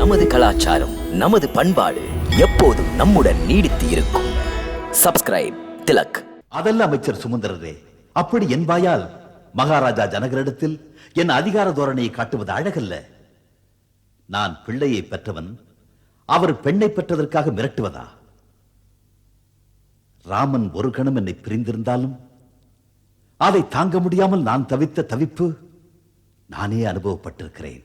நமது கலாச்சாரம் நமது பண்பாடு எப்போதும் நம்முடன் நீடித்து இருக்கும். சப்ஸ்கிரைப் திலக். அதல்ல அமைச்சர் சுமந்திரரே அப்படி என் வாயால் மகாராஜா ஜனகரிடத்தில் என் அதிகார தோரணையை காட்டுவது அழகல்ல. நான் பிள்ளையை பெற்றவன் அவர் பெண்ணை பெற்றதற்காக மிரட்டுவதா? ராமன் ஒரு கணம் என்னை பிரிந்திருந்தாலும் அதை தாங்க முடியாமல் நான் தவித்த தவிப்பு நானே அனுபவப்பட்டிருக்கிறேன்.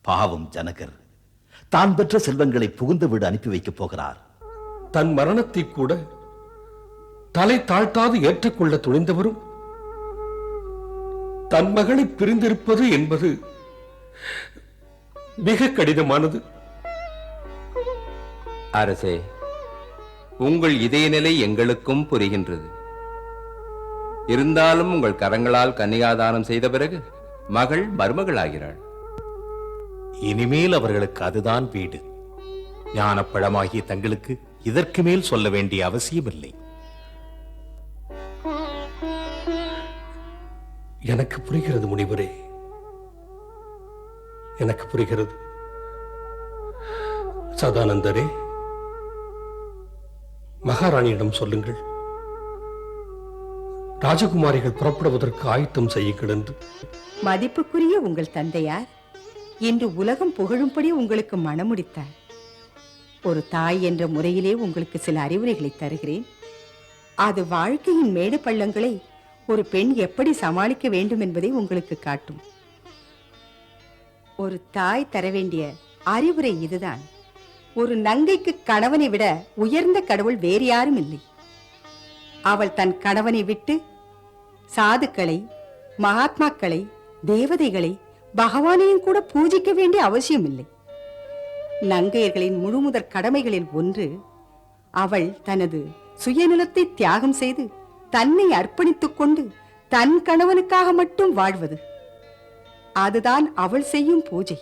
பாவம் ஜனகர். தான் பெற்ற செல்வங்களை புகுந்த வீடு அனுப்பி வைக்கப் போகிறார். தன் மரணத்தை கூட தலை தாழ்த்தாது ஏற்றுக்கொள்ள துணிந்தவரும். தன் மகளை பிரிந்திருப்பது என்பது மிக கடினமானது. அரசே உங்கள் இதய நிலை எங்களுக்கும் புரிகின்றது. இருந்தாலும் உங்கள் கரங்களால் கன்னிகாதானம் செய்த பிறகு மகள் மருமகளாகிறாள். இனிமேல் அவர்களுக்கு அதுதான் வீடு. ஞானப்பழமாகிய தங்களுக்கு இதற்கு மேல் சொல்ல வேண்டிய அவசியமில்லை. எனக்கு புரிகிறது முனிவரே. எனக்கு புரிகிறது. சதானந்தரே மகாராணியிடம் சொல்லுங்கள். ராஜகுமாரிகள் புறப்படுவதற்கு ஆயத்தம் செய்யுங்கள் என்று மதிப்புக்குரிய உங்கள் தந்தையார் இன்று உலகம் புகழும்படி உங்களுக்கு மனமுடித்தார் ஒரு தாய் என்ற முறையிலே உங்களுக்கு சில அறிவுரைகளை தருகிறேன். அது வாழ்க்கையின் மேடு பள்ளங்களை ஒரு பெண் எப்படி சமாளிக்க வேண்டும் என்பதை உங்களுக்கு காட்டும். ஒரு தாய் தர வேண்டிய அறிவுரை இதுதான். ஒரு நங்கைக்கு கணவனை விட உயர்ந்த கடவுள் வேறு யாரும் இல்லை. அவள் தன் கணவனை விட்டு சாதுக்களை மகாத்மாக்களை தேவதைகளை பகவானையும் கூட பூஜிக்க வேண்டிய அவசியம் இல்லை நங்கையர்களின் முழுமுதற் கடமைகளில் ஒன்று அவள் தனது சுயநலத்தை தியாகம் செய்து தன்னை அர்ப்பணித்துக் கொண்டு தன் கணவனுக்காக மட்டும் வாழ்வது. அதுதான் அவள் செய்யும் பூஜை.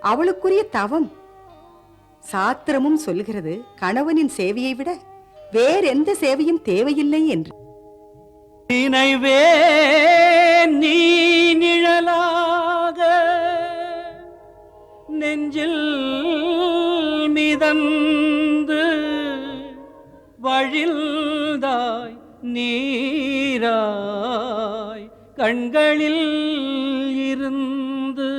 அவளுக்குரிய தவம். சாத்திரமும் சொல்கிறது கணவனின் சேவையை விட வேறெந்த சேவையும் தேவையில்லை என்று. நினைவே நீ நெஞ்சில் மிதந்து வழில்தாய் நீராய் கண்களில் இருந்து.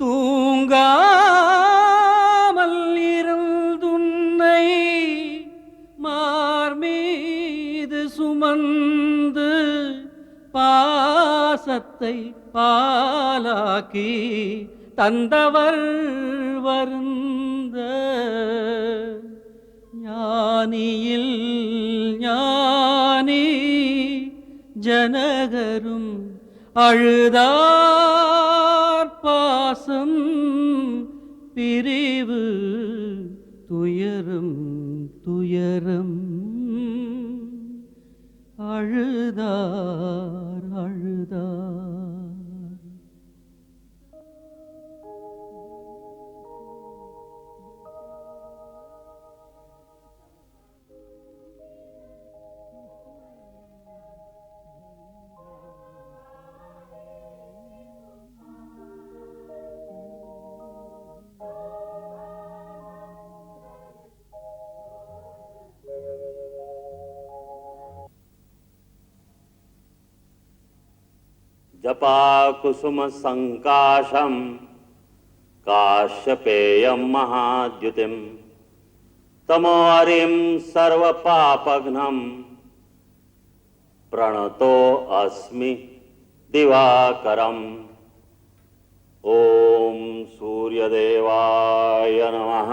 தூங்கா பாசத்தை பாலாக்கி தந்தவர் வருந்த ஞானியில் ஞானி ஜனகரும் அழுதார் பாசம் பிரிவு துயரும் துயரம் அழுதார் जपाकुसुमसङ्काशम् काश्यपेयं महाद्युतिं तमोहरिं सर्वपापघ्नं प्रणतो अस्मि दिवाकरम्। ॐ सूर्यदेवाय नमः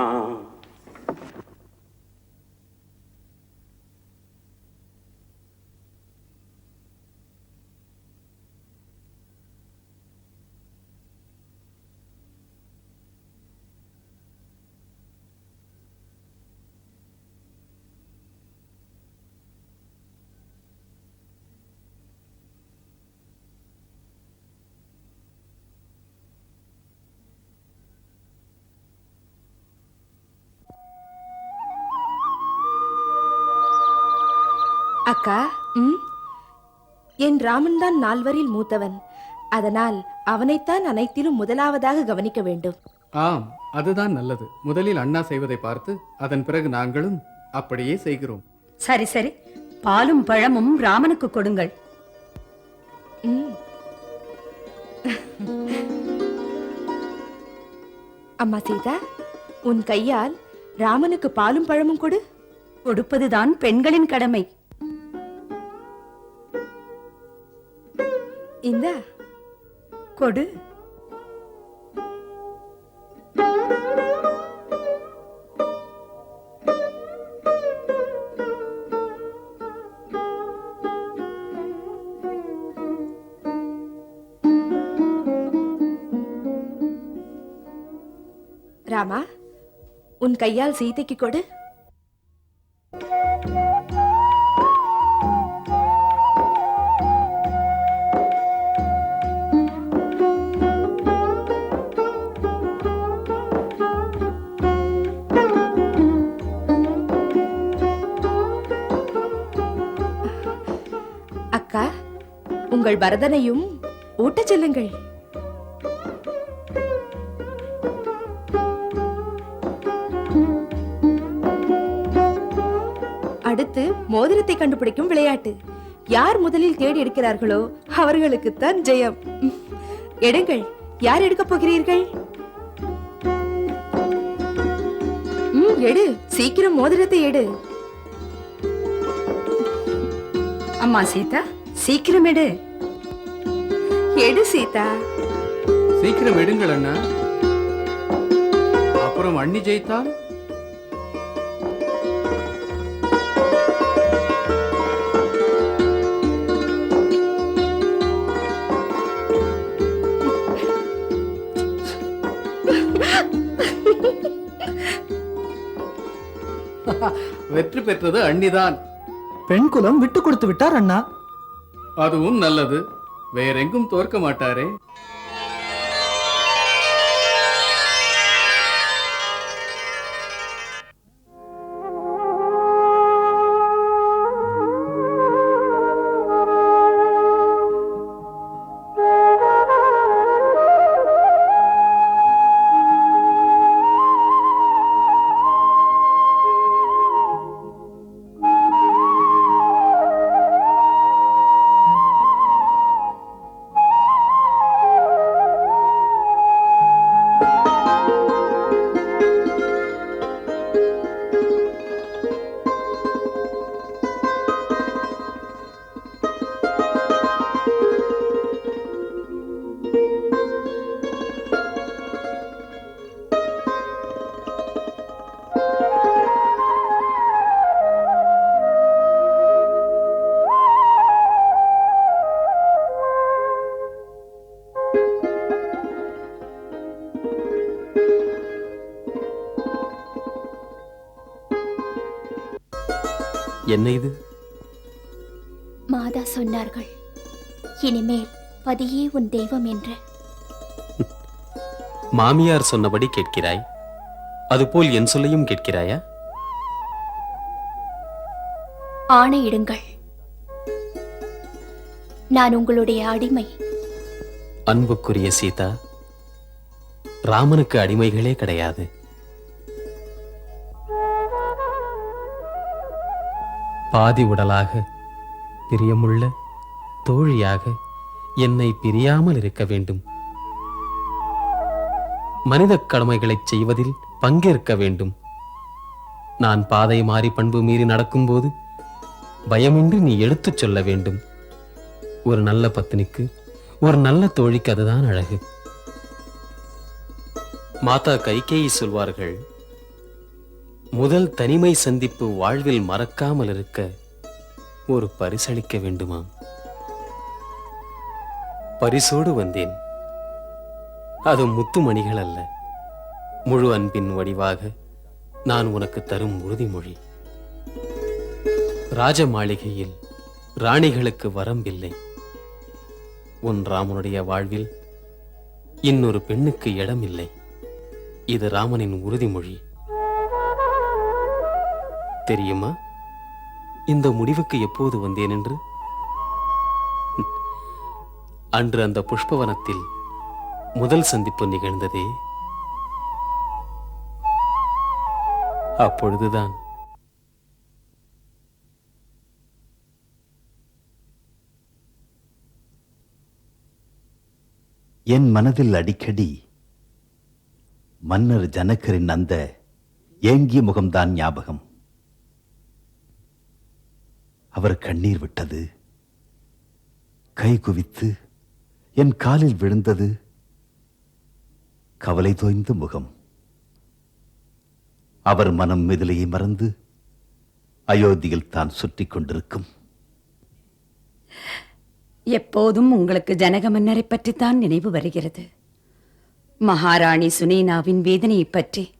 அக்கா ம்? என் ராமன் தான் நால்வரில் மூத்தவன். அதனால் அவனைத்தான் அனைத்திலும் முதலாவதாக கவனிக்க வேண்டும். ஆம் அதுதான் நல்லது. முதலில் அண்ணா செய்வதை பார்த்து அதன் பிறகு நாங்களும் அப்படியே செய்கிறோம். சரி சரி. பாலும் பழமும் ராமனுக்கு கொடுங்கள். அம்மா சீதா உன் கையால் ராமனுக்கு பாலும் பழமும் கொடு. கொடுப்பதுதான் பெண்களின் கடமை. இந்த கொடு. ராமா உன் கையால் சீதைக்கு கொடு. உங்கள் பரதனையும் ஊட்டச் செல்லுங்கள். அடுத்து மோதிரத்தை கண்டுபிடிக்கும் விளையாட்டு. யார் முதலில் தேடி எடுக்கிறார்களோ அவர்களுக்குத்தான் ஜெயம். எடுங்கள். யார் எடுக்கப் போகிறீர்கள்? எடு. சீக்கிரம் மோதிரத்தை எடு. அம்மா சீதா சீக்கிரம் எடு. எடு சீதா. சீக்கிரம் எடுங்கள் அண்ணா. அப்புறம் அண்ணி ஜெயித்தால்? வெற்றி பெற்றது அண்ணிதான். பெண் குலம் விட்டு கொடுத்து விட்டார் அண்ணா. அதுவும் நல்லது. வேறெங்கும் தோற்க மாட்டாரே. என்ன இது? மாதா சொன்னார்கள் இனிமேல் பதியே உன் தெய்வம் என்று. மாமியார் சொன்னபடி கேட்கிறாய்? அதுபோல் என் சொல்லையும் கேட்கிறாயா? ஆணையிடுங்கள் நான் உங்களுடைய அடிமை. அன்புக்குரிய சீதா ராமனுக்கு அடிமைகளே கிடையாது. பாதி உடலாக பிரியமுள்ள தோழியாக என்னை பிரியாமல் இருக்க வேண்டும். மனித கடமைகளைச் செய்வதில் பங்கேற்க வேண்டும். நான் பாதை மாறி பண்பு மீறி நடக்கும்போது பயமின்றி நீ எடுத்துச் சொல்ல வேண்டும். ஒரு நல்ல பத்தினிக்கு ஒரு நல்ல தோழிக்கு அதுதான் அழகு. மாதா கைகேயி சொல்வார்கள் முதல் தனிமை சந்திப்பு வாழ்வில் மறக்காமல் இருக்க ஒரு பரிசளிக்க வேண்டுமாம் பரிசோடு வந்தேன். அது முத்துமணிகள் அல்ல. முழு அன்பின் வடிவாக நான் உனக்கு தரும் உறுதிமொழி. ராஜ மாளிகையில் ராணிகளுக்கு வரம்பில்லை. உன் ராமனுடைய வாழ்வில் இன்னொரு பெண்ணுக்கு இடமில்லை. இது ராமனின் உறுதிமொழி. தெரியுமா? இந்த முடிவுக்கு எப்போது வந்தேன் என்று அன்று அந்த புஷ்பவனத்தில் முதல் சந்திப்பு நிகழ்ந்ததே. அப்பொழுதுதான். என் மனதில் அடிக்கடி மன்னர் ஜனகரின் அந்த ஏங்கிய முகம்தான் ஞாபகம். அவர் கண்ணீர் விட்டது. கை குவித்து என் காலில் விழுந்தது. கவலை தோய்ந்த முகம். அவர் மனம் மிதிலையை மறந்து அயோத்தியில் தான் சுற்றிக் கொண்டிருக்கும். எப்போதும் உங்களுக்கு ஜனக மன்னரை பற்றித்தான் நினைவு வருகிறது. மகாராணி சுனேனாவின் வேதனையை பற்றி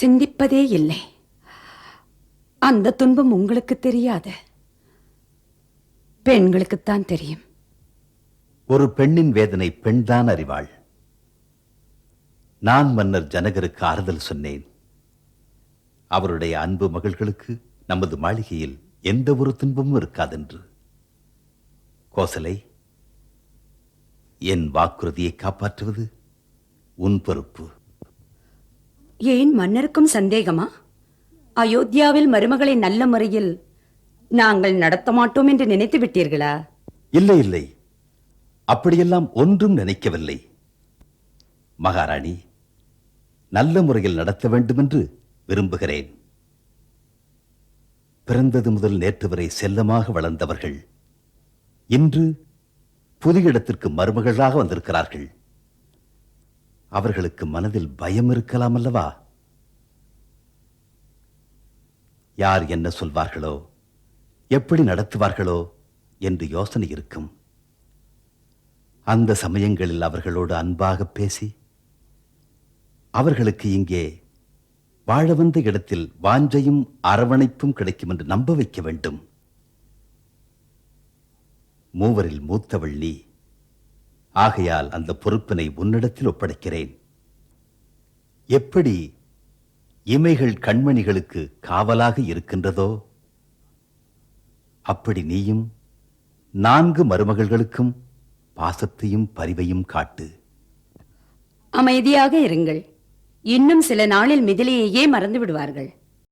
சிந்திப்பதே இல்லை. அந்த துன்பம் உங்களுக்கு தெரியாது. பெண்களுக்குத்தான் தெரியும். ஒரு பெண்ணின் வேதனை பெண்தான் அறிவாள். நான் மன்னர் ஜனகருக்கு ஆறுதல் சொன்னேன். அவருடைய அன்பு மகள்களுக்கு நமது மாளிகையில் எந்த ஒரு துன்பமும் இருக்காதென்று. கோசலை என் வாக்குறுதியை காப்பாற்றுவது உன் பொறுப்பு. ஏன் மன்னருக்கும் சந்தேகமா? அயோத்தியாவில் மருமகளை நல்ல முறையில் நாங்கள் நடத்த மாட்டோம் என்று நினைத்து விட்டீர்களா? இல்லை இல்லை. அப்படியெல்லாம் ஒன்றும் நினைக்கவில்லை. மகாராணி நல்ல முறையில் நடத்த வேண்டும் என்று விரும்புகிறேன். பிறந்தது முதல் நேற்று வரை செல்லமாக வளர்ந்தவர்கள் இன்று புதிய இடத்திற்கு மருமகளாக வந்திருக்கிறார்கள். அவர்களுக்கு மனதில் பயம் இருக்கலாம் அல்லவா? யார் என்ன சொல்வார்களோ? எப்படி நடத்துவார்களோ என்று யோசனை இருக்கும். அந்த சமயங்களில் அவர்களோடு அன்பாக பேசி அவர்களுக்கு இங்கே வாழ வந்த இடத்தில் வாஞ்சையும் அரவணைப்பும் கிடைக்கும் என்று நம்ப வைக்க வேண்டும். மூவரில் மூத்தவள் நீ. ஆகையால் அந்த பொறுப்பினை உன்னிடத்தில் ஒப்படைக்கிறேன். எப்படி இமைகள் கண்மணிகளுக்கு காவலாக இருக்கின்றதோ அப்படி நீயும் நான்கு மருமகள்களுக்கும் பாசத்தையும் பரிவையும் காட்டு. அமைதியாக இருங்கள். இன்னும் சில நாளில் மிதிலையையே மறந்து விடுவார்கள்